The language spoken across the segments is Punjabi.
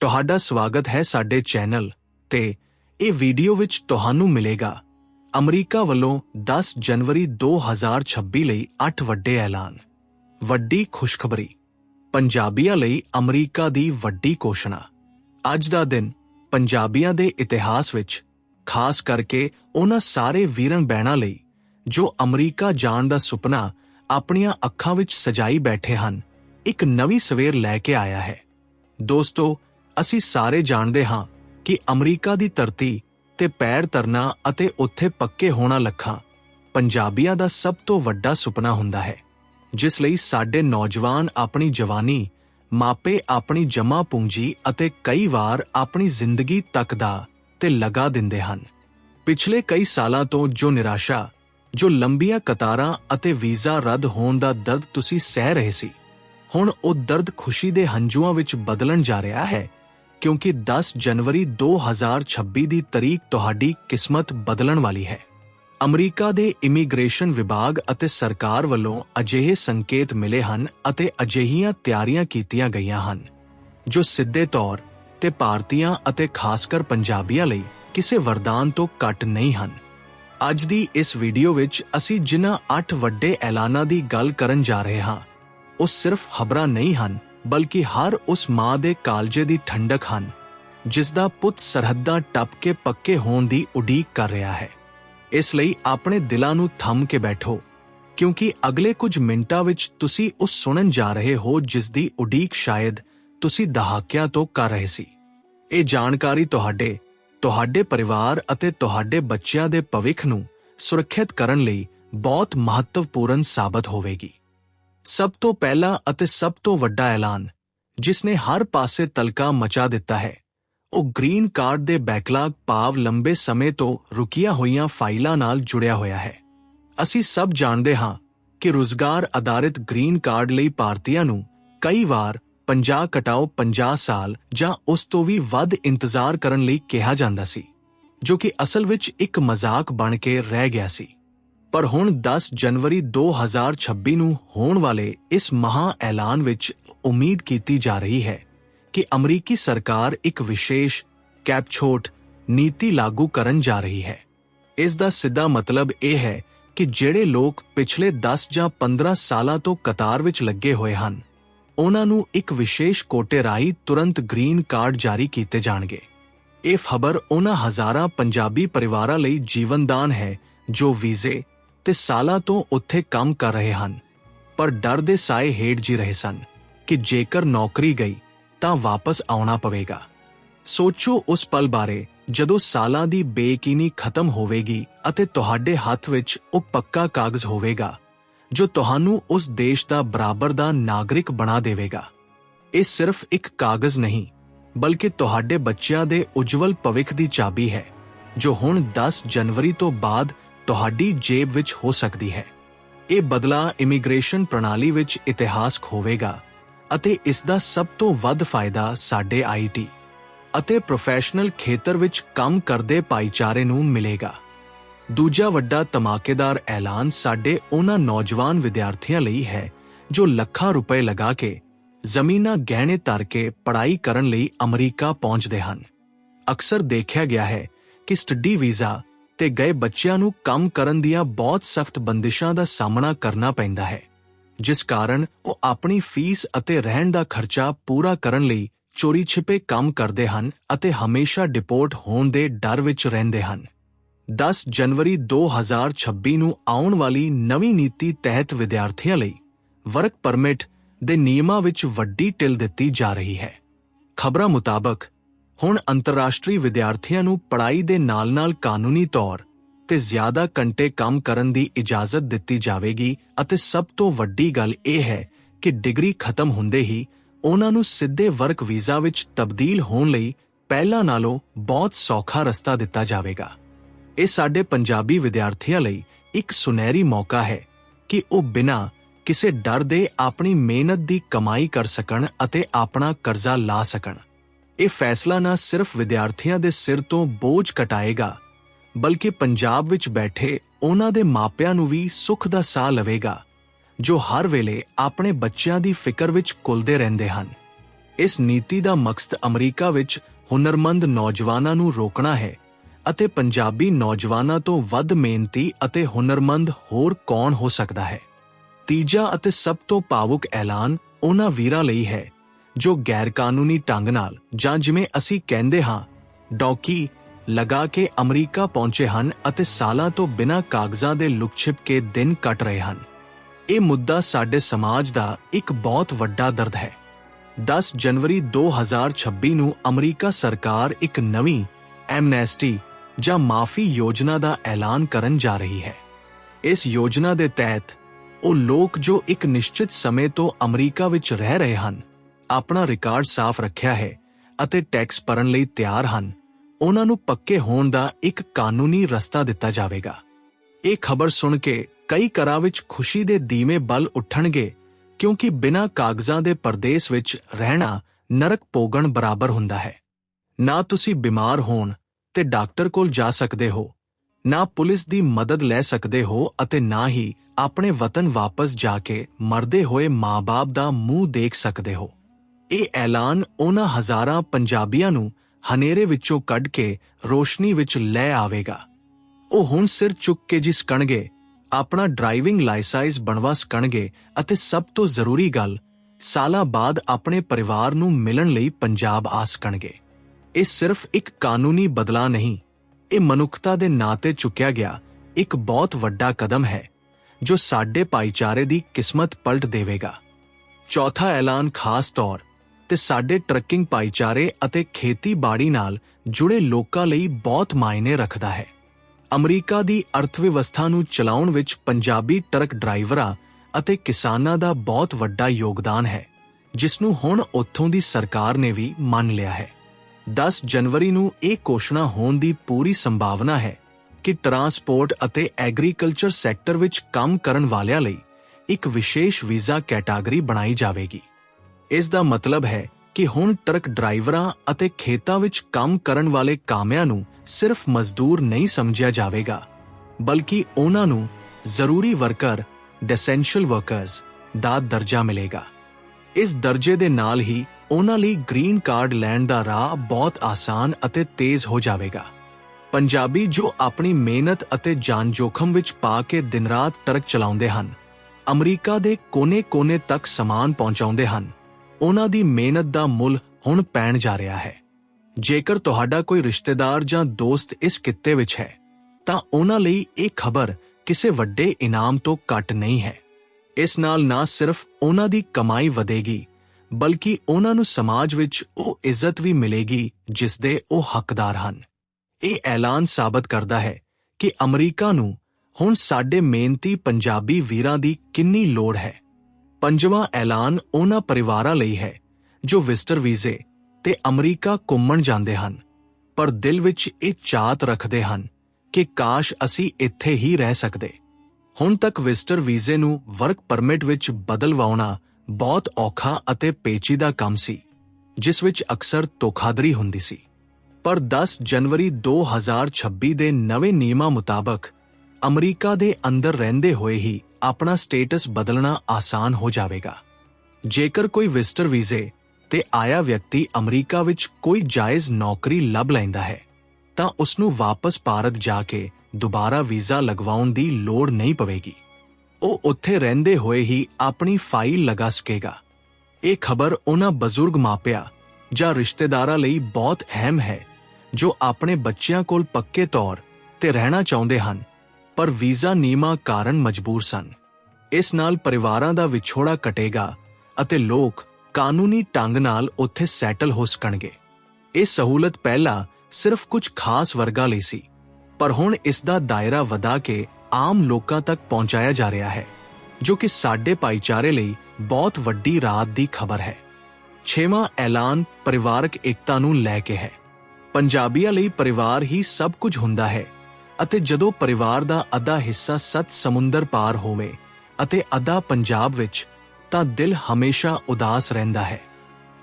ਤੁਹਾਡਾ ਸਵਾਗਤ ਹੈ ਸਾਡੇ ਚੈਨਲ ਤੇ ਇਹ ਵੀਡੀਓ ਵਿੱਚ ਤੁਹਾਨੂੰ ਮਿਲੇਗਾ। ਅਮਰੀਕਾ ਵੱਲੋਂ 10 ਜਨਵਰੀ 2026 ਲਈ 8 ਵੱਡੇ ਐਲਾਨ, ਵੱਡੀ ਖੁਸ਼ਖਬਰੀ, ਪੰਜਾਬੀਆਂ ਲਈ ਅਮਰੀਕਾ ਦੀ ਵੱਡੀ ਘੋਸ਼ਣਾ। ਅੱਜ ਦਾ ਦਿਨ ਪੰਜਾਬੀਆਂ ਦੇ ਇਤਿਹਾਸ ਵਿੱਚ, ਖਾਸ ਕਰਕੇ ਉਹਨਾਂ ਸਾਰੇ ਵੀਰਨ ਬਹਿਣਾ ਲਈ ਜੋ ਅਮਰੀਕਾ ਜਾਣ ਦਾ ਸੁਪਨਾ ਆਪਣੀਆਂ ਅੱਖਾਂ ਵਿੱਚ ਸਜਾਈ ਬੈਠੇ ਹਨ, ਇੱਕ ਨਵੀਂ ਸਵੇਰ ਲੈ ਕੇ ਆਇਆ ਹੈ। ਦੋਸਤੋ ਅਸੀਂ ਸਾਰੇ ਜਾਣਦੇ ਹਾਂ ਕਿ ਅਮਰੀਕਾ ਦੀ ਧਰਤੀ ਤੇ ਪੈਰ ਧਰਨਾ ਅਤੇ ਉੱਥੇ ਪੱਕੇ ਹੋਣਾ ਲੱਖਾਂ ਪੰਜਾਬੀਆਂ ਦਾ ਸਭ ਤੋਂ ਵੱਡਾ ਸੁਪਨਾ ਹੁੰਦਾ ਹੈ, ਜਿਸ ਲਈ ਸਾਡੇ ਨੌਜਵਾਨ ਆਪਣੀ ਜਵਾਨੀ, ਮਾਪੇ ਆਪਣੀ ਜਮਾ ਪੂੰਜੀ ਅਤੇ ਕਈ ਵਾਰ ਆਪਣੀ ਜ਼ਿੰਦਗੀ ਤੱਕ ਦਾ ਤੇ ਲਗਾ ਦਿੰਦੇ ਹਨ। ਪਿਛਲੇ ਕਈ ਸਾਲਾਂ ਤੋਂ ਜੋ ਨਿਰਾਸ਼ਾ, ਜੋ ਲੰਬੀਆਂ ਕਤਾਰਾਂ ਅਤੇ ਵੀਜ਼ਾ ਰੱਦ ਹੋਣ ਦਾ ਦਰਦ ਤੁਸੀਂ ਸਹਿ ਰਹੇ ਸੀ, ਹੁਣ ਉਹ ਦਰਦ ਖੁਸ਼ੀ ਦੇ ਹੰਝੂਆਂ ਵਿੱਚ ਬਦਲਣ ਜਾ ਰਿਹਾ ਹੈ। ਕਿਉਂਕਿ 10 ਜਨਵਰੀ 2026 ਦੀ ਤਰੀਕ ਤੁਹਾਡੀ ਕਿਸਮਤ ਬਦਲਣ ਵਾਲੀ ਹੈ। ਅਮਰੀਕਾ ਦੇ ਇਮੀਗ੍ਰੇਸ਼ਨ ਵਿਭਾਗ ਅਤੇ ਸਰਕਾਰ ਵੱਲੋਂ ਅਜਿਹੇ ਸੰਕੇਤ ਮਿਲੇ ਹਨ ਅਤੇ ਅਜਿਹੀਆਂ ਤਿਆਰੀਆਂ ਕੀਤੀਆਂ ਗਈਆਂ ਹਨ, ਜੋ ਸਿੱਧੇ ਤੌਰ ਤੇ ਭਾਰਤੀਆਂ ਅਤੇ ਖਾਸਕਰ ਪੰਜਾਬੀਆਂ ਲਈ ਕਿਸੇ ਵਰਦਾਨ ਤੋਂ ਘੱਟ ਨਹੀਂ ਹਨ। ਅੱਜ ਦੀ ਇਸ ਵੀਡੀਓ ਵਿੱਚ ਅਸੀਂ ਜਿਨ੍ਹਾਂ 8 ਵੱਡੇ ਐਲਾਨਾਂ ਦੀ ਗੱਲ ਕਰਨ ਜਾ ਰਹੇ ਹਾਂ, ਉਹ ਸਿਰਫ ਖਬਰਾਂ ਨਹੀਂ ਹਨ ਬਲਕਿ ਹਰ ਉਸ ਮਾਂ ਦੇ ਕਾਲਜੇ ਦੀ ਠੰਡਕ ਹਨ ਜਿਸ ਦਾ ਪੁੱਤ ਸਰਹੱਦਾਂ ਟੱਪ ਕੇ ਪੱਕੇ ਹੋਣ ਦੀ ਉਡੀਕ ਕਰ ਰਿਹਾ ਹੈ। ਇਸ ਲਈ ਆਪਣੇ ਦਿਲਾਂ ਨੂੰ ਥੰਮ ਕੇ ਬੈਠੋ, ਕਿਉਂਕਿ ਅਗਲੇ ਕੁਝ ਮਿੰਟਾਂ ਵਿੱਚ ਤੁਸੀਂ ਉਸ ਸੁਣਨ ਜਾ ਰਹੇ ਹੋ ਜਿਸ ਦੀ ਉਡੀਕ ਸ਼ਾਇਦ ਤੁਸੀਂ ਦਹਾਕਿਆਂ ਤੋਂ ਕਰ ਰਹੇ ਸੀ। ਇਹ ਜਾਣਕਾਰੀ ਤੁਹਾਡੇ ਤੁਹਾਡੇ ਪਰਿਵਾਰ ਅਤੇ ਤੁਹਾਡੇ ਬੱਚਿਆਂ ਦੇ ਭਵਿੱਖ ਨੂੰ ਸੁਰੱਖਿਅਤ ਕਰਨ ਲਈ ਬਹੁਤ ਮਹੱਤਵਪੂਰਨ ਸਾਬਤ ਹੋਵੇਗੀ। ਸਭ ਤੋਂ ਪਹਿਲਾ ਅਤੇ ਸਭ ਤੋਂ ਵੱਡਾ ਐਲਾਨ, ਜਿਸ ਨੇ ਹਰ ਪਾਸੇ ਤਲਕਾ ਮਚਾ ਦਿੱਤਾ ਹੈ। ਉਹ ਗ੍ਰੀਨ ਕਾਰਡ ਦੇ ਬੈਕਲਾਗ ਭਾਵ ਲੰਬੇ ਸਮੇਂ ਤੋਂ ਰੁਕੀਆਂ ਹੋਈਆਂ ਫਾਈਲਾਂ ਨਾਲ ਜੁੜਿਆ ਹੋਇਆ ਹੈ। ਅਸੀਂ ਸਭ ਜਾਣਦੇ ਹਾਂ ਕਿ ਰੁਜ਼ਗਾਰ ਆਧਾਰਿਤ ਗ੍ਰੀਨ ਕਾਰਡ ਲਈ ਭਾਰਤੀਆਂ ਨੂੰ ਕਈ ਵਾਰ 50 ਕਟਾਓ 50 ਸਾਲ ਜਾਂ ਉਸ ਤੋਂ ਵੀ ਵੱਧ ਇੰਤਜ਼ਾਰ ਕਰਨ ਲਈ ਕਿਹਾ ਜਾਂਦਾ ਸੀ, ਜੋ ਕਿ ਅਸਲ ਵਿੱਚ ਇੱਕ ਮਜ਼ਾਕ ਬਣ ਕੇ ਰਹਿ ਗਿਆ ਸੀ। ਪਰ ਹੁਣ 10 ਜਨਵਰੀ 2026 ਨੂੰ ਹੋਣ ਵਾਲੇ ਇਸ ਮਹਾ ਐਲਾਨ ਵਿੱਚ ਉਮੀਦ ਕੀਤੀ ਜਾ ਰਹੀ ਹੈ ਕਿ ਅਮਰੀਕੀ ਸਰਕਾਰ ਇੱਕ ਵਿਸ਼ੇਸ਼ ਕੈਪਛੋਟ ਨੀਤੀ ਲਾਗੂ ਕਰਨ ਜਾ ਰਹੀ ਹੈ। ਇਸ ਦਾ ਸਿੱਧਾ ਮਤਲਬ ਇਹ ਹੈ ਕਿ ਜਿਹੜੇ ਲੋਕ ਪਿਛਲੇ 10 ਜਾਂ 15 ਸਾਲਾਂ ਤੋਂ ਕਤਾਰ ਵਿੱਚ ਲੱਗੇ ਹੋਏ ਹਨ, ਉਹਨਾਂ ਨੂੰ ਇੱਕ ਵਿਸ਼ੇਸ਼ ਕੋਟੇ ਰਾਹੀਂ ਤੁਰੰਤ ਗ੍ਰੀਨ ਕਾਰਡ ਜਾਰੀ ਕੀਤੇ ਜਾਣਗੇ। ਇਹ ਖਬਰ ਉਹਨਾਂ ਹਜ਼ਾਰਾਂ ਪੰਜਾਬੀ ਪਰਿਵਾਰਾਂ ਲਈ ਜੀਵਨਦਾਨ ਹੈ ਜੋ ਵੀਜ਼ੇ ਤੇ ਸਾਲਾਂ ਤੋਂ ਉੱਥੇ ਕੰਮ ਕਰ ਰਹੇ ਹਨ। ਪਰ ਡਰ ਦੇ ਸਾਏ ਹੇਠ ਜੀ ਰਹੇ ਸਨ ਕਿ ਜੇਕਰ ਨੌਕਰੀ ਗਈ ਤਾਂ ਵਾਪਸ ਆਉਣਾ ਪਵੇਗਾ। ਸੋਚੋ ਉਸ ਪਲ ਬਾਰੇ, ਜਦੋਂ ਸਾਲਾਂ ਦੀ ਬੇਕੀਨੀ ਖਤਮ ਹੋਵੇਗੀ ਅਤੇ ਤੁਹਾਡੇ ਹੱਥ ਵਿੱਚ ਉਹ ਪੱਕਾ ਕਾਗਜ਼ ਹੋਵੇਗਾ, ਜੋ ਤੁਹਾਨੂੰ ਉਸ ਦੇਸ਼ ਦਾ ਬਰਾਬਰ ਦਾ ਨਾਗਰਿਕ ਬਣਾ ਦੇਵੇਗਾ। ਇਹ ਸਿਰਫ ਇੱਕ ਕਾਗਜ਼ ਨਹੀਂ, ਬਲਕਿ ਤੁਹਾਡੇ ਬੱਚਿਆਂ ਦੇ ਉਜਵਲ ਭਵਿੱਖ ਦੀ ਚਾਬੀ ਹੈ, ਜੋ ਹੁਣ 10 ਜਨਵਰੀ ਤੋਂ ਬਾਅਦ ਤੁਹਾਡੀ ਜੇਬ ਵਿੱਚ ਹੋ ਸਕਦੀ ਹੈ। ਇਹ ਬਦਲਾ ਇਮੀਗ੍ਰੇਸ਼ਨ ਪ੍ਰਣਾਲੀ ਵਿੱਚ ਇਤਿਹਾਸਕ ਹੋਵੇਗਾ ਅਤੇ ਇਸ ਦਾ ਸਭ ਤੋਂ ਵੱਧ ਫਾਇਦਾ ਸਾਡੇ ਆਈਟੀ ਅਤੇ ਪ੍ਰੋਫੈਸ਼ਨਲ ਖੇਤਰ ਵਿੱਚ ਕੰਮ ਕਰਦੇ ਭਾਈਚਾਰੇ ਨੂੰ ਮਿਲੇਗਾ। ਦੂਜਾ ਵੱਡਾ ਧਮਾਕੇਦਾਰ ਐਲਾਨ ਸਾਡੇ ਉਹਨਾਂ ਨੌਜਵਾਨ ਵਿਦਿਆਰਥੀਆਂ ਲਈ ਹੈ ਜੋ ਲੱਖਾਂ ਰੁਪਏ ਲਗਾ ਕੇ ਜ਼ਮੀਨਾਂ ਗਹਿਣੇ ਧਰ ਕੇ ਪੜ੍ਹਾਈ ਕਰਨ ਲਈ ਅਮਰੀਕਾ ਪਹੁੰਚਦੇ ਹਨ। ਅਕਸਰ ਦੇਖਿਆ ਗਿਆ ਹੈ ਕਿ ਸਟੱਡੀ ਵੀਜ਼ਾ ਤੇ ਗਏ ਬੱਚਿਆਂ ਨੂੰ ਕੰਮ ਕਰਨ ਦੀਆਂ ਬਹੁਤ ਸਖਤ ਬੰਦਿਸ਼ਾਂ ਦਾ ਸਾਹਮਣਾ ਕਰਨਾ ਪੈਂਦਾ ਹੈ, ਜਿਸ ਕਾਰਨ ਉਹ ਆਪਣੀ ਫੀਸ ਅਤੇ ਰਹਿਣ ਦਾ ਖਰਚਾ ਪੂਰਾ ਕਰਨ ਲਈ ਚੋਰੀ ਛਿਪੇ ਕੰਮ ਕਰਦੇ ਹਨ ਅਤੇ ਹਮੇਸ਼ਾ ਡਿਪੋਰਟ ਹੋਣ ਦੇ ਡਰ ਵਿੱਚ ਰਹਿੰਦੇ ਹਨ। 10 ਜਨਵਰੀ 2026 ਨੂੰ ਆਉਣ ਵਾਲੀ ਨਵੀਂ ਨੀਤੀ ਤਹਿਤ ਵਿਦਿਆਰਥੀਆਂ ਲਈ ਵਰਕ ਪਰਮਿਟ ਦੇ ਨਿਯਮਾਂ ਵਿੱਚ ਵੱਡੀ ਢਿੱਲ ਦਿੱਤੀ ਜਾ ਰਹੀ ਹੈ। ਖਬਰਾਂ ਮੁਤਾਬਕ ਹੁਣ ਅੰਤਰਰਾਸ਼ਟਰੀ ਵਿਦਿਆਰਥੀਆਂ ਨੂੰ ਪੜ੍ਹਾਈ ਦੇ ਨਾਲ-ਨਾਲ ਕਾਨੂੰਨੀ ਤੌਰ ਤੇ ਜ਼ਿਆਦਾ ਘੰਟੇ ਕੰਮ ਕਰਨ ਦੀ ਇਜਾਜ਼ਤ ਦਿੱਤੀ ਜਾਵੇਗੀ ਅਤੇ ਸਭ ਤੋਂ ਵੱਡੀ ਗੱਲ ਇਹ ਹੈ ਕਿ ਡਿਗਰੀ ਖਤਮ ਹੁੰਦੇ ਹੀ ਉਹਨਾਂ ਨੂੰ ਸਿੱਧੇ ਵਰਕ ਵੀਜ਼ਾ ਵਿੱਚ ਤਬਦੀਲ ਹੋਣ ਲਈ ਪਹਿਲਾਂ ਨਾਲੋਂ ਬਹੁਤ ਸੌਖਾ ਰਸਤਾ ਦਿੱਤਾ ਜਾਵੇਗਾ। ਇਹ ਸਾਡੇ ਪੰਜਾਬੀ ਵਿਦਿਆਰਥੀਆਂ ਲਈ ਇੱਕ ਸੁਨਹਿਰੀ ਮੌਕਾ ਹੈ ਕਿ ਉਹ ਬਿਨਾਂ ਕਿਸੇ ਡਰ ਦੇ ਆਪਣੀ ਮਿਹਨਤ ਦੀ ਕਮਾਈ ਕਰ ਸਕਣ ਅਤੇ ਆਪਣਾ ਕਰਜ਼ਾ ਲਾ ਸਕਣ। ਇਹ ਫੈਸਲਾ ਨਾ ਸਿਰਫ ਵਿਦਿਆਰਥੀਆਂ ਦੇ ਸਿਰ ਤੋਂ ਬੋਝ ਘਟਾਏਗਾ ਬਲਕਿ ਪੰਜਾਬ ਵਿੱਚ ਬੈਠੇ ਉਹਨਾਂ ਦੇ ਮਾਪਿਆਂ ਨੂੰ ਵੀ ਸੁੱਖ ਦਾ ਸਾਹ ਲਵੇਗਾ, ਜੋ ਹਰ ਵੇਲੇ ਆਪਣੇ ਬੱਚਿਆਂ ਦੀ ਫਿਕਰ ਵਿੱਚ ਕੁਲਦੇ ਰਹਿੰਦੇ ਹਨ। ਇਸ ਨੀਤੀ ਦਾ ਮਕਸਦ ਅਮਰੀਕਾ ਵਿੱਚ ਹੁਨਰਮੰਦ ਨੌਜਵਾਨਾਂ ਨੂੰ ਰੋਕਣਾ ਹੈ ਅਤੇ ਪੰਜਾਬੀ ਨੌਜਵਾਨਾਂ ਤੋਂ ਵੱਧ ਮਿਹਨਤੀ ਅਤੇ ਹੁਨਰਮੰਦ ਹੋਰ ਕੌਣ ਹੋ ਸਕਦਾ ਹੈ? ਤੀਜਾ ਅਤੇ ਸਭ ਤੋਂ ਭਾਵੁਕ ਐਲਾਨ ਉਹਨਾਂ ਵੀਰਾਂ ਲਈ ਹੈ ਜੋ ਗੈਰਕਾਨੂੰਨੀ ਢੰਗ ਨਾਲ ਜਾਂ ਜਿਵੇਂ ਅਸੀਂ ਕਹਿੰਦੇ ਹਾਂ, ਡੌਕੀ ਲਗਾ ਕੇ ਅਮਰੀਕਾ ਪਹੁੰਚੇ ਹਨ ਅਤੇ ਸਾਲਾਂ ਤੋਂ ਬਿਨਾਂ ਕਾਗਜ਼ਾਂ ਦੇ ਲੁਕਛਿਪ ਕੇ ਦਿਨ ਕੱਟ ਰਹੇ ਹਨ। ਇਹ ਮੁੱਦਾ ਸਾਡੇ ਸਮਾਜ ਦਾ ਇੱਕ ਬਹੁਤ ਵੱਡਾ ਦਰਦ ਹੈ। 10 ਜਨਵਰੀ 2026 ਨੂੰ ਅਮਰੀਕਾ ਸਰਕਾਰ ਇੱਕ ਨਵੀਂ ਐਮਨੈਸਟੀ ਜਾਂ ਮਾਫੀ ਯੋਜਨਾ ਦਾ ਐਲਾਨ ਕਰਨ ਜਾ ਰਹੀ ਹੈ। ਇਸ ਯੋਜਨਾ ਦੇ ਤਹਿਤ ਉਹ ਲੋਕ ਜੋ ਇੱਕ ਨਿਸ਼ਚਿਤ ਸਮੇਂ ਤੋਂ ਅਮਰੀਕਾ ਵਿੱਚ ਰਹਿ ਰਹੇ ਹਨ ਆਪਣਾ ਰਿਕਾਰਡ ਸਾਫ਼ ਰੱਖਿਆ ਹੈ ਅਤੇ ਟੈਕਸ ਭਰਨ ਲਈ ਤਿਆਰ ਹਨ। ਉਹਨਾਂ ਨੂੰ ਪੱਕੇ ਹੋਣ ਦਾ ਇੱਕ ਕਾਨੂੰਨੀ ਰਸਤਾ ਦਿੱਤਾ ਜਾਵੇਗਾ। ਇਹ ਖਬਰ ਸੁਣ ਕੇ ਕਈ ਘਰਾਂ ਵਿੱਚ ਖੁਸ਼ੀ ਦੇ ਦੀਵੇ ਬਲ ਉੱਠਣਗੇ ਕਿਉਂਕਿ ਬਿਨਾਂ ਕਾਗਜ਼ਾਂ ਦੇ ਪਰਦੇਸ ਵਿੱਚ ਰਹਿਣਾ ਨਰਕ ਪੋਗਣ ਬਰਾਬਰ ਹੁੰਦਾ ਹੈ। ਨਾ ਤੁਸੀਂ ਬਿਮਾਰ ਹੋਣ ਤੇ ਡਾਕਟਰ ਕੋਲ ਜਾ ਸਕਦੇ ਹੋ, ਨਾ ਪੁਲਿਸ ਦੀ ਮਦਦ ਲੈ ਸਕਦੇ ਹੋ ਅਤੇ ਨਾ ਹੀ ਆਪਣੇ ਵਤਨ ਵਾਪਸ ਜਾ ਕੇ ਮਰਦੇ ਹੋਏ ਮਾਪੇ ਦਾ ਮੂੰਹ ਦੇਖ ਸਕਦੇ ਹੋ। ਇਹ ਐਲਾਨ ਉਹਨਾਂ ਹਜ਼ਾਰਾਂ ਪੰਜਾਬੀਆਂ ਨੂੰ ਹਨੇਰੇ ਵਿੱਚੋਂ ਕੱਢ ਕੇ ਰੋਸ਼ਨੀ ਵਿੱਚ ਲੈ ਆਵੇਗਾ। ਉਹ ਹੁਣ ਸਿਰ ਚੁੱਕ ਕੇ ਜਿਸ ਕਣਗੇ, ਆਪਣਾ ਡਰਾਈਵਿੰਗ ਲਾਇਸੈਂਸ ਬਣਵਾ ਸਕਣਗੇ ਅਤੇ ਸਭ ਤੋਂ ਜ਼ਰੂਰੀ ਗੱਲ, ਸਾਲਾਂ ਬਾਅਦ ਆਪਣੇ ਪਰਿਵਾਰ ਨੂੰ ਮਿਲਣ ਲਈ ਪੰਜਾਬ ਆ ਸਕਣਗੇ ਇਹ ਸਿਰਫ ਇੱਕ ਕਾਨੂੰਨੀ ਬਦਲਾ ਨਹੀਂ, ਇਹ ਮਨੁੱਖਤਾ ਦੇ ਨਾਂ ਤੇ ਚੁੱਕਿਆ ਗਿਆ ਇੱਕ ਬਹੁਤ ਵੱਡਾ ਕਦਮ ਹੈ, ਜੋ ਸਾਡੇ ਭਾਈਚਾਰੇ ਦੀ ਕਿਸਮਤ ਪਲਟ ਦੇਵੇਗਾ। ਚੌਥਾ ਐਲਾਨ ਖਾਸ ਤੌਰ ਤੇ ਸਾਡੇ ਟਰੱਕਿੰਗ ਭਾਈਚਾਰੇ ਅਤੇ ਖੇਤੀਬਾੜੀ ਨਾਲ ਜੁੜੇ ਲੋਕਾਂ ਲਈ ਬਹੁਤ ਮਾਇਨੇ ਰੱਖਦਾ ਹੈ। ਅਮਰੀਕਾ ਦੀ ਅਰਥਵਿਵਸਥਾ ਨੂੰ ਚਲਾਉਣ ਵਿੱਚ ਪੰਜਾਬੀ ਟਰੱਕ ਡਰਾਈਵਰਾਂ ਅਤੇ ਕਿਸਾਨਾਂ ਦਾ ਬਹੁਤ ਵੱਡਾ ਯੋਗਦਾਨ ਹੈ, ਜਿਸ ਨੂੰ ਹੁਣ ਉੱਥੋਂ ਦੀ ਸਰਕਾਰ ਨੇ ਵੀ ਮੰਨ ਲਿਆ ਹੈ। 10 ਜਨਵਰੀ ਨੂੰ ਇਹ ਘੋਸ਼ਣਾ ਹੋਣ ਦੀ ਪੂਰੀ ਸੰਭਾਵਨਾ ਹੈ ਕਿ ਟਰਾਂਸਪੋਰਟ ਅਤੇ ਐਗਰੀਕਲਚਰ ਸੈਕਟਰ ਵਿੱਚ ਕੰਮ ਕਰਨ ਵਾਲਿਆਂ ਲਈ ਇੱਕ ਵਿਸ਼ੇਸ਼ ਵੀਜ਼ਾ ਕੈਟਾਗਰੀ ਬਣਾਈ ਜਾਵੇਗੀ। ਇਸ ਦਾ ਮਤਲਬ ਹੈ ਕਿ ਹੁਣ ਟਰੱਕ ਡਰਾਈਵਰਾਂ ਅਤੇ ਖੇਤਾਂ ਵਿੱਚ ਕੰਮ ਕਰਨ ਵਾਲੇ ਕਾਮਿਆਂ ਨੂੰ ਸਿਰਫ ਮਜ਼ਦੂਰ ਨਹੀਂ ਸਮਝਿਆ ਜਾਵੇਗਾ, ਬਲਕਿ ਉਹਨਾਂ ਨੂੰ ਜ਼ਰੂਰੀ ਵਰਕਰ ਡੈਸੈਂਸ਼ੀਅਲ ਵਰਕਰਸ ਦਾ ਦਰਜਾ ਮਿਲੇਗਾ। ਇਸ ਦਰਜੇ ਦੇ ਨਾਲ ਹੀ ਉਹਨਾਂ ਲਈ ਗ੍ਰੀਨ ਕਾਰਡ ਲੈਣ ਦਾ ਰਾਹ ਬਹੁਤ ਆਸਾਨ ਅਤੇ ਤੇਜ਼ ਹੋ ਜਾਵੇਗਾ। ਪੰਜਾਬੀ ਜੋ ਆਪਣੀ ਮਿਹਨਤ ਅਤੇ ਜਾਨ ਜੋਖਮ ਵਿੱਚ ਪਾ ਕੇ ਦਿਨ-ਰਾਤ ਟਰੱਕ ਚਲਾਉਂਦੇ ਹਨ, ਅਮਰੀਕਾ ਦੇ ਕੋਨੇ-ਕੋਨੇ ਤੱਕ ਸਮਾਨ ਪਹੁੰਚਾਉਂਦੇ ਹਨ। ਉਹਨਾਂ ਦੀ ਮਿਹਨਤ ਦਾ ਮੁੱਲ ਹੁਣ ਪੈਣ ਜਾ ਰਿਹਾ ਹੈ। ਜੇਕਰ ਤੁਹਾਡਾ ਕੋਈ ਰਿਸ਼ਤੇਦਾਰ ਜਾਂ ਦੋਸਤ ਇਸ ਕਿੱਤੇ ਵਿੱਚ ਹੈ, ਤਾਂ ਉਹਨਾਂ ਲਈ ਇਹ ਖਬਰ ਕਿਸੇ ਵੱਡੇ ਇਨਾਮ ਤੋਂ ਘੱਟ ਨਹੀਂ ਹੈ। ਇਸ ਨਾਲ ਨਾ ਸਿਰਫ ਉਹਨਾਂ ਦੀ ਕਮਾਈ ਵਧੇਗੀ, ਬਲਕਿ ਉਹਨਾਂ ਨੂੰ ਸਮਾਜ ਵਿੱਚ ਉਹ ਇੱਜ਼ਤ ਵੀ ਮਿਲੇਗੀ ਜਿਸ ਦੇ ਉਹ ਹੱਕਦਾਰ ਹਨ। ਇਹ ਐਲਾਨ ਸਾਬਤ ਕਰਦਾ ਹੈ ਕਿ ਅਮਰੀਕਾ ਨੂੰ ਹੁਣ ਸਾਡੇ ਮਿਹਨਤੀ ਪੰਜਾਬੀ ਵੀਰਾਂ ਦੀ ਕਿੰਨੀ ਲੋੜ ਹੈ। ਪੰਜਵਾਂ ਐਲਾਨ ਉਹਨਾਂ ਪਰਿਵਾਰਾਂ ਲਈ ਹੈ, ਜੋ ਵਿਜ਼ਟਰ ਵੀਜ਼ੇ ਤੇ ਅਮਰੀਕਾ ਘੁੰਮਣ ਜਾਂਦੇ ਹਨ। ਪਰ ਦਿਲ ਵਿੱਚ ਇਹ ਚਾਹਤ ਰੱਖਦੇ ਹਨ ਕਿ ਕਾਸ਼ ਅਸੀਂ ਇੱਥੇ ਹੀ ਰਹਿ ਸਕਦੇ। ਹੁਣ ਤੱਕ ਵਿਜ਼ਟਰ ਵੀਜ਼ੇ ਨੂੰ ਵਰਕ ਪਰਮਿਟ ਵਿੱਚ ਬਦਲਵਾਉਣਾ ਬਹੁਤ ਔਖਾ ਅਤੇ ਪੇਚੀਦਾ ਕੰਮ ਸੀ, ਜਿਸ ਵਿੱਚ ਅਕਸਰ ਧੋਖਾਧੜੀ ਹੁੰਦੀ ਸੀ। ਪਰ 10 ਜਨਵਰੀ 2026 ਦੇ ਨਵੇਂ ਨਿਯਮਾਂ ਮੁਤਾਬਕ ਅਮਰੀਕਾ ਦੇ ਅੰਦਰ ਰਹਿੰਦੇ ਹੋਏ ਹੀ ਆਪਣਾ ਸਟੇਟਸ ਬਦਲਣਾ ਆਸਾਨ ਹੋ ਜਾਵੇਗਾ। ਜੇਕਰ ਕੋਈ ਵਿਜ਼ਟਰ ਵੀਜ਼ੇ ਤੇ ਆਇਆ ਵਿਅਕਤੀ ਅਮਰੀਕਾ ਵਿੱਚ ਕੋਈ ਜਾਇਜ਼ ਨੌਕਰੀ ਲੱਭ ਲੈਂਦਾ ਹੈ, ਤਾਂ ਉਸ ਨੂੰ ਵਾਪਸ ਭਾਰਤ ਜਾ ਕੇ ਦੁਬਾਰਾ ਵੀਜ਼ਾ ਲਗਵਾਉਣ ਦੀ ਲੋੜ ਨਹੀਂ ਪਵੇਗੀ। ਉਹ ਉੱਥੇ ਰਹਿੰਦੇ ਹੋਏ ਹੀ ਆਪਣੀ ਫਾਈਲ ਲਗਾ ਸਕੇਗਾ। ਇਹ ਖਬਰ ਉਹਨਾਂ ਬਜ਼ੁਰਗ ਮਾਪਿਆਂ ਜਾਂ ਰਿਸ਼ਤੇਦਾਰਾਂ ਲਈ ਬਹੁਤ ਅਹਿਮ ਹੈ, ਜੋ ਆਪਣੇ ਬੱਚਿਆਂ ਕੋਲ ਪੱਕੇ ਤੌਰ ਤੇ ਰਹਿਣਾ ਚਾਹੁੰਦੇ ਹਨ ਪਰ ਵੀਜ਼ਾ ਨਿਯਮਾਂ ਕਾਰਨ ਮਜਬੂਰ ਸਨ। ਇਸ ਨਾਲ ਪਰਿਵਾਰਾਂ ਦਾ ਵਿਛੋੜਾ ਕਟੇਗਾ ਅਤੇ ਲੋਕ ਕਾਨੂੰਨੀ ਢੰਗ ਨਾਲ ਉੱਥੇ ਸੈਟਲ ਹੋ ਸਕਣਗੇ। ਇਹ ਸਹੂਲਤ ਪਹਿਲਾਂ ਸਿਰਫ ਕੁਝ ਖਾਸ ਵਰਗਾਂ ਲਈ ਸੀ, ਪਰ ਹੁਣ ਇਸ ਦਾ ਦਾਇਰਾ ਵਧਾ ਕੇ ਆਮ ਲੋਕਾਂ ਤੱਕ ਪਹੁੰਚਾਇਆ ਜਾ ਰਿਹਾ ਹੈ, ਜੋ ਕਿ ਸਾਡੇ ਭਾਈਚਾਰੇ ਲਈ ਬਹੁਤ ਵੱਡੀ ਰਾਤ ਦੀ ਖਬਰ ਹੈ। ਛੇਵਾਂ ਐਲਾਨ ਪਰਿਵਾਰਕ ਏਕਤਾ ਨੂੰ ਲੈ ਕੇ ਹੈ। ਪੰਜਾਬੀਆਂ ਲਈ ਪਰਿਵਾਰ ਹੀ ਸਭ ਕੁਝ ਹੁੰਦਾ ਹੈ। ਅਤੇ ਜਦੋਂ ਪਰਿਵਾਰ ਦਾ ਅੱਧਾ ਹਿੱਸਾ ਸੱਤ ਸਮੁੰਦਰ ਪਾਰ ਹੋਵੇ ਅਤੇ ਅੱਧਾ ਪੰਜਾਬ ਵਿੱਚ, ਤਾਂ ਦਿਲ ਹਮੇਸ਼ਾ ਉਦਾਸ ਰਹਿੰਦਾ ਹੈ।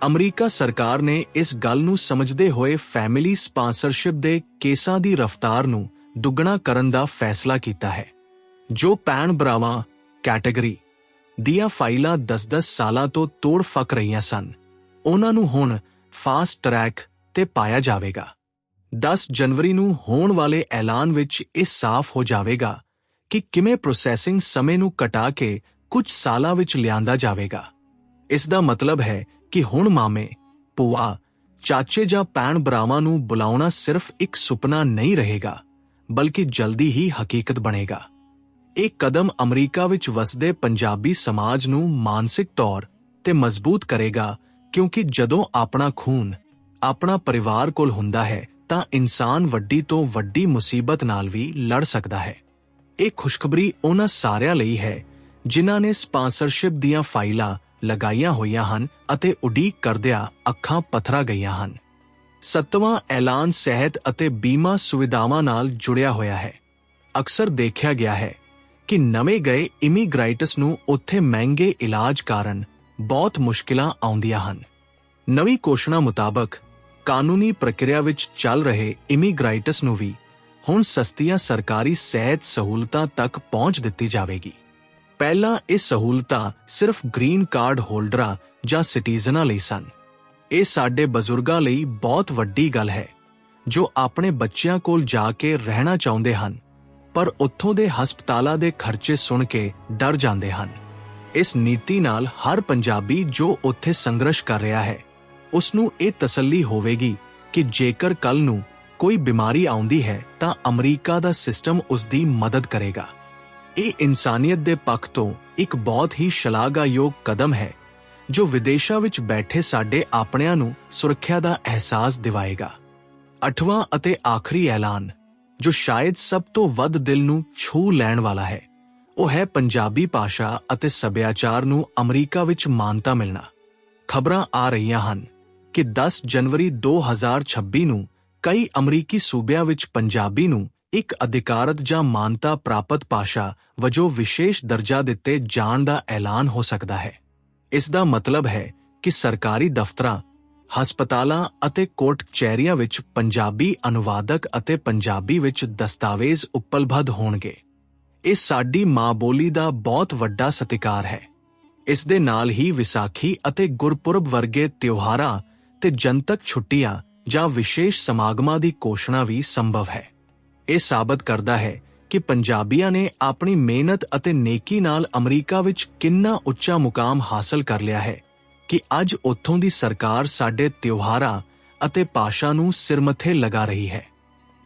ਅਮਰੀਕਾ ਸਰਕਾਰ ਨੇ ਇਸ ਗੱਲ ਨੂੰ ਸਮਝਦੇ ਹੋਏ ਫੈਮਿਲੀ ਸਪਾਂਸਰਸ਼ਿਪ ਦੇ ਕੇਸਾਂ ਦੀ ਰਫ਼ਤਾਰ ਨੂੰ ਦੁੱਗਣਾ ਕਰਨ ਦਾ ਫੈਸਲਾ ਕੀਤਾ ਹੈ। ਜੋ ਪੈਣ ਭਰਾਵਾਂ ਕੈਟਾਗਰੀ ਦੀਆਂ ਫਾਈਲਾਂ 10-10 ਸਾਲਾਂ ਤੋਂ ਤੋੜ ਫੱਕ ਰਹੀਆਂ ਸਨ, ਉਹਨਾਂ ਨੂੰ ਹੁਣ ਫਾਸਟ ਟਰੈਕ ਤੇ ਪਾਇਆ ਜਾਵੇਗਾ। 10 ਜਨਵਰੀ ਨੂੰ ਹੋਣ ਵਾਲੇ ਐਲਾਨ ਵਿੱਚ ਇਹ ਸਾਫ਼ ਹੋ ਜਾਵੇਗਾ ਕਿ ਕਿਵੇਂ ਪ੍ਰੋਸੈਸਿੰਗ ਸਮੇਂ ਨੂੰ ਘਟਾ ਕੇ ਕੁਝ ਸਾਲਾਂ ਵਿੱਚ ਲਿਆਂਦਾ ਜਾਵੇਗਾ। ਇਸ ਦਾ ਮਤਲਬ ਹੈ ਕਿ ਹੁਣ ਮਾਮੇ, ਭੂਆ, ਚਾਚੇ ਜਾਂ ਭੈਣ ਭਰਾਵਾਂ ਨੂੰ ਬੁਲਾਉਣਾ ਸਿਰਫ ਇੱਕ ਸੁਪਨਾ ਨਹੀਂ ਰਹੇਗਾ, ਬਲਕਿ ਜਲਦੀ ਹੀ ਹਕੀਕਤ ਬਣੇਗਾ। ਇਹ ਕਦਮ ਅਮਰੀਕਾ ਵਿੱਚ ਵਸਦੇ ਪੰਜਾਬੀ ਸਮਾਜ ਨੂੰ ਮਾਨਸਿਕ ਤੌਰ ਤੇ ਮਜ਼ਬੂਤ ਕਰੇਗਾ ਕਿਉਂਕਿ ਜਦੋਂ ਆਪਣਾ ਖੂਨ ਆਪਣਾ ਪਰਿਵਾਰ ਕੋਲ ਹੁੰਦਾ ਹੈ ਤਾਂ ਇਨਸਾਨ ਵੱਡੀ ਤੋਂ ਵੱਡੀ ਮੁਸੀਬਤ ਨਾਲ ਵੀ ਲੜ ਸਕਦਾ ਹੈ। ਇਹ ਖੁਸ਼ਖਬਰੀ ਉਹਨਾਂ ਸਾਰਿਆਂ ਲਈ ਹੈ, ਜਿਨ੍ਹਾਂ ਨੇ ਸਪਾਂਸਰਸ਼ਿਪ ਦੀਆਂ ਫਾਈਲਾਂ ਲਗਾਈਆਂ ਹੋਈਆਂ ਹਨ ਅਤੇ ਉਡੀਕ ਕਰਦਿਆਂ ਅੱਖਾਂ ਪਥਰਾ ਗਈਆਂ ਹਨ। ਸੱਤਵਾਂ ਐਲਾਨ ਸਿਹਤ ਅਤੇ ਬੀਮਾ ਸੁਵਿਧਾਵਾਂ ਨਾਲ ਜੁੜਿਆ ਹੋਇਆ ਹੈ। ਅਕਸਰ ਦੇਖਿਆ ਗਿਆ ਹੈ ਕਿ ਨਵੇਂ ਗਏ ਇਮੀਗ੍ਰਾਈਟਸ ਨੂੰ ਉੱਥੇ ਮਹਿੰਗੇ ਇਲਾਜ ਕਾਰਨ ਬਹੁਤ ਮੁਸ਼ਕਿਲਾਂ ਆਉਂਦੀਆਂ ਹਨ। ਨਵੀਂ ਕੋਸ਼ਣਾ ਮੁਤਾਬਕ ਕਾਨੂੰਨੀ ਪ੍ਰਕਿਰਿਆ ਵਿੱਚ ਚੱਲ ਰਹੇ ਇਮੀਗ੍ਰਾਈਟਸ ਨੂੰ ਵੀ ਹੁਣ ਸਸਤੀਆਂ ਸਰਕਾਰੀ ਸਿਹਤ ਸਹੂਲਤਾਂ ਤੱਕ ਪਹੁੰਚ ਦਿੱਤੀ ਜਾਵੇਗੀ। ਪਹਿਲਾਂ ਇਹ ਸਹੂਲਤਾਂ ਸਿਰਫ ਗ੍ਰੀਨ ਕਾਰਡ ਹੋਲਡਰਾਂ ਜਾਂ ਸਿਟੀਜ਼ਨਾਂ ਲਈ ਸਨ। ਇਹ ਸਾਡੇ ਬਜ਼ੁਰਗਾਂ ਲਈ ਬਹੁਤ ਵੱਡੀ ਗੱਲ ਹੈ, ਜੋ ਆਪਣੇ ਬੱਚਿਆਂ ਕੋਲ ਜਾ ਕੇ ਰਹਿਣਾ ਚਾਹੁੰਦੇ ਹਨ, ਪਰ ਉੱਥੋਂ ਦੇ ਹਸਪਤਾਲਾਂ ਦੇ ਖਰਚੇ ਸੁਣ ਕੇ ਡਰ ਜਾਂਦੇ ਹਨ। ਇਸ ਨੀਤੀ ਨਾਲ ਹਰ ਪੰਜਾਬੀ ਜੋ ਉੱਥੇ ਸੰਘਰਸ਼ ਕਰ ਰਿਹਾ ਹੈ ਉਸ ਨੂੰ ਇਹ ਤਸੱਲੀ ਹੋਵੇਗੀ ਕਿ ਜੇਕਰ ਕੱਲ ਨੂੰ ਕੋਈ ਬਿਮਾਰੀ ਆਉਂਦੀ ਹੈ, ਤਾਂ ਅਮਰੀਕਾ ਦਾ ਸਿਸਟਮ ਉਸ ਦੀ ਮਦਦ ਕਰੇਗਾ। ਇਹ ਇਨਸਾਨੀਅਤ ਦੇ ਪੱਖ ਤੋਂ ਇੱਕ ਬਹੁਤ ਹੀ ਸ਼ਲਾਘਾਯੋਗ ਕਦਮ ਹੈ, ਜੋ ਵਿਦੇਸ਼ਾਂ ਵਿੱਚ ਬੈਠੇ ਸਾਡੇ ਆਪਣਿਆਂ ਨੂੰ ਸੁਰੱਖਿਆ ਦਾ ਅਹਿਸਾਸ ਦਿਵਾਏਗਾ। ਅਠਵਾਂ ਅਤੇ ਆਖਰੀ ਐਲਾਨ, ਜੋ ਸ਼ਾਇਦ ਸਭ ਤੋਂ ਵੱਧ ਦਿਲ ਨੂੰ ਛੂ ਲੈਣ ਵਾਲਾ ਹੈ, ਉਹ ਹੈ ਪੰਜਾਬੀ ਭਾਸ਼ਾ ਅਤੇ ਸੱਭਿਆਚਾਰ ਨੂੰ ਅਮਰੀਕਾ ਵਿੱਚ ਮਾਨਤਾ ਮਿਲਣਾ। ਖਬਰਾਂ ਆ ਰਹੀਆਂ ਹਨ। ਕਿ 10 ਜਨਵਰੀ 2026 ਨੂੰ ਕਈ ਅਮਰੀਕੀ ਸੂਬਿਆਂ ਵਿੱਚ ਪੰਜਾਬੀ ਨੂੰ ਇੱਕ ਅਧਿਕਾਰਤ ਜਾਂ ਮਾਨਤਾ ਪ੍ਰਾਪਤ ਭਾਸ਼ਾ ਵਜੋਂ ਵਿਸ਼ੇਸ਼ ਦਰਜਾ ਦਿੱਤੇ ਜਾਣ ਦਾ ਐਲਾਨ ਹੋ ਸਕਦਾ ਹੈ। ਇਸ ਦਾ ਮਤਲਬ ਹੈ ਕਿ ਸਰਕਾਰੀ ਦਫ਼ਤਰਾਂ, ਹਸਪਤਾਲਾਂ ਅਤੇ ਕੋਰਟ ਕਚਹਿਰੀਆਂ ਵਿੱਚ ਪੰਜਾਬੀ ਅਨੁਵਾਦਕ ਅਤੇ ਪੰਜਾਬੀ ਵਿੱਚ ਦਸਤਾਵੇਜ਼ ਉਪਲਬਧ ਹੋਣਗੇ। ਇਹ ਸਾਡੀ ਮਾਂ ਬੋਲੀ ਦਾ ਬਹੁਤ ਵੱਡਾ ਸਤਿਕਾਰ ਹੈ। ਇਸ ਦੇ ਨਾਲ ਹੀ ਵਿਸਾਖੀ ਅਤੇ ਗੁਰਪੁਰਬ ਵਰਗੇ ਤਿਉਹਾਰਾਂ ਤੇ ਜਨਤਕ ਛੁੱਟੀਆਂ ਜਾਂ ਵਿਸ਼ੇਸ਼ ਸਮਾਗਮਾਂ ਦੀ ਘੋਸ਼ਣਾ ਵੀ ਸੰਭਵ ਹੈ। ਇਹ ਸਾਬਤ ਕਰਦਾ ਹੈ ਕਿ ਪੰਜਾਬੀਆਂ ਨੇ ਆਪਣੀ ਮਿਹਨਤ ਅਤੇ ਨੇਕੀ ਨਾਲ ਅਮਰੀਕਾ ਵਿੱਚ ਕਿੰਨਾ ਉੱਚਾ ਮੁਕਾਮ ਹਾਸਲ ਕਰ ਲਿਆ ਹੈ ਕਿ ਅੱਜ ਉੱਥੋਂ ਦੀ ਸਰਕਾਰ ਸਾਡੇ ਤਿਉਹਾਰਾਂ ਅਤੇ ਭਾਸ਼ਾ ਨੂੰ ਸਿਰਮਥੇ ਲਗਾ ਰਹੀ ਹੈ।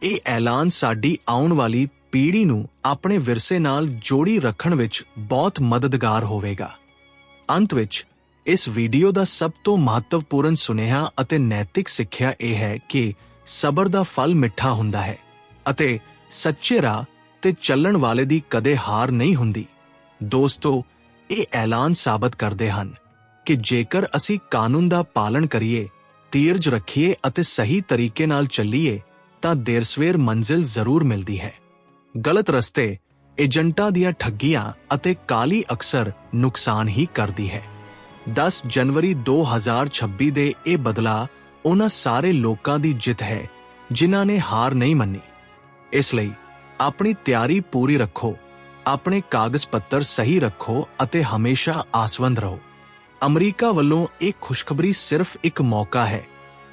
ਇਹ ਐਲਾਨ ਸਾਡੀ ਆਉਣ ਵਾਲੀ ਪੀੜ੍ਹੀ ਨੂੰ ਆਪਣੇ ਵਿਰਸੇ ਨਾਲ ਜੋੜੀ ਰੱਖਣ ਵਿੱਚ ਬਹੁਤ ਮਦਦਗਾਰ ਹੋਵੇਗਾ। ਅੰਤ ਵਿੱਚ ਇਸ ਵੀਡੀਓ ਦਾ ਸਭ ਤੋਂ ਮਹੱਤਵਪੂਰਨ ਸੁਨੇਹਾ ਅਤੇ ਨੈਤਿਕ ਸਿੱਖਿਆ ਇਹ ਹੈ ਕਿ ਸਬਰ ਦਾ ਫਲ ਮਿੱਠਾ ਹੁੰਦਾ ਹੈ ਅਤੇ ਸੱਚੇ ਰਾਹ ਤੇ ਚੱਲਣ ਵਾਲੇ ਦੀ ਕਦੇ ਹਾਰ ਨਹੀਂ ਹੁੰਦੀ। ਦੋਸਤੋ, ਇਹ ਐਲਾਨ ਸਾਬਤ ਕਰਦੇ ਹਨ ਕਿ ਜੇਕਰ ਅਸੀਂ ਕਾਨੂੰਨ ਦਾ ਪਾਲਣ ਕਰੀਏ, ਤੀਰਜ ਰੱਖੀਏ ਅਤੇ ਸਹੀ ਤਰੀਕੇ ਨਾਲ ਚੱਲੀਏ, ਤਾਂ ਦੇਰ ਸਵੇਰ ਮੰਜ਼ਿਲ ਜ਼ਰੂਰ ਮਿਲਦੀ ਹੈ। ਗਲਤ ਰਸਤੇ, ਏਜੰਟਾਂ ਦੀਆਂ ਠੱਗੀਆਂ ਅਤੇ ਕਾਲੀ ਅਕਸਰ ਨੁਕਸਾਨ ਹੀ ਕਰਦੀ ਹੈ। 10 ਜਨਵਰੀ 2026 ਦੇ ਇਹ ਬਦਲਾ ਉਹਨਾਂ ਸਾਰੇ ਲੋਕਾਂ ਦੀ ਜਿੱਤ ਹੈ, ਜਿਨ੍ਹਾਂ ਨੇ ਹਾਰ ਨਹੀਂ ਮੰਨੀ। ਇਸ ਲਈ ਆਪਣੀ ਤਿਆਰੀ ਪੂਰੀ ਰੱਖੋ, ਆਪਣੇ ਕਾਗਜ਼ ਪੱਤਰ ਸਹੀ ਰੱਖੋ ਅਤੇ ਹਮੇਸ਼ਾ ਆਸਵੰਦ ਰਹੋ। ਅਮਰੀਕਾ ਵੱਲੋਂ ਇਹ ਖੁਸ਼ਖਬਰੀ ਸਿਰਫ ਇੱਕ ਮੌਕਾ ਹੈ,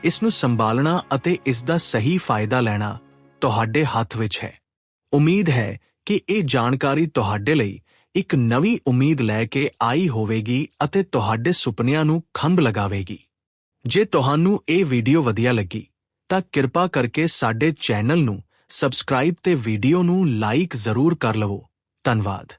ਇਸ ਨੂੰ ਸੰਭਾਲਣਾ ਅਤੇ ਇਸ ਦਾ ਸਹੀ ਫਾਇਦਾ ਲੈਣਾ ਤੁਹਾਡੇ ਹੱਥ ਵਿੱਚ ਹੈ। ਉਮੀਦ ਹੈ ਕਿ ਇਹ ਜਾਣਕਾਰੀ ਤੁਹਾਡੇ ਲਈ ਇੱਕ ਨਵੀਂ ਉਮੀਦ ਲੈ ਕੇ ਆਈ ਹੋਵੇਗੀ ਅਤੇ ਤੁਹਾਡੇ ਸੁਪਨਿਆਂ ਨੂੰ ਖੰਭ ਲਗਾਵੇਗੀ। ਜੇ ਤੁਹਾਨੂੰ ਇਹ ਵੀਡੀਓ ਵਧੀਆ ਲੱਗੀ, ਤਾਂ ਕਿਰਪਾ ਕਰਕੇ ਸਾਡੇ ਚੈਨਲ ਨੂੰ ਸਬਸਕ੍ਰਾਈਬ ਤੇ ਵੀਡੀਓ ਨੂੰ ਲਾਈਕ ਜ਼ਰੂਰ ਕਰ ਲਵੋ। ਧੰਨਵਾਦ।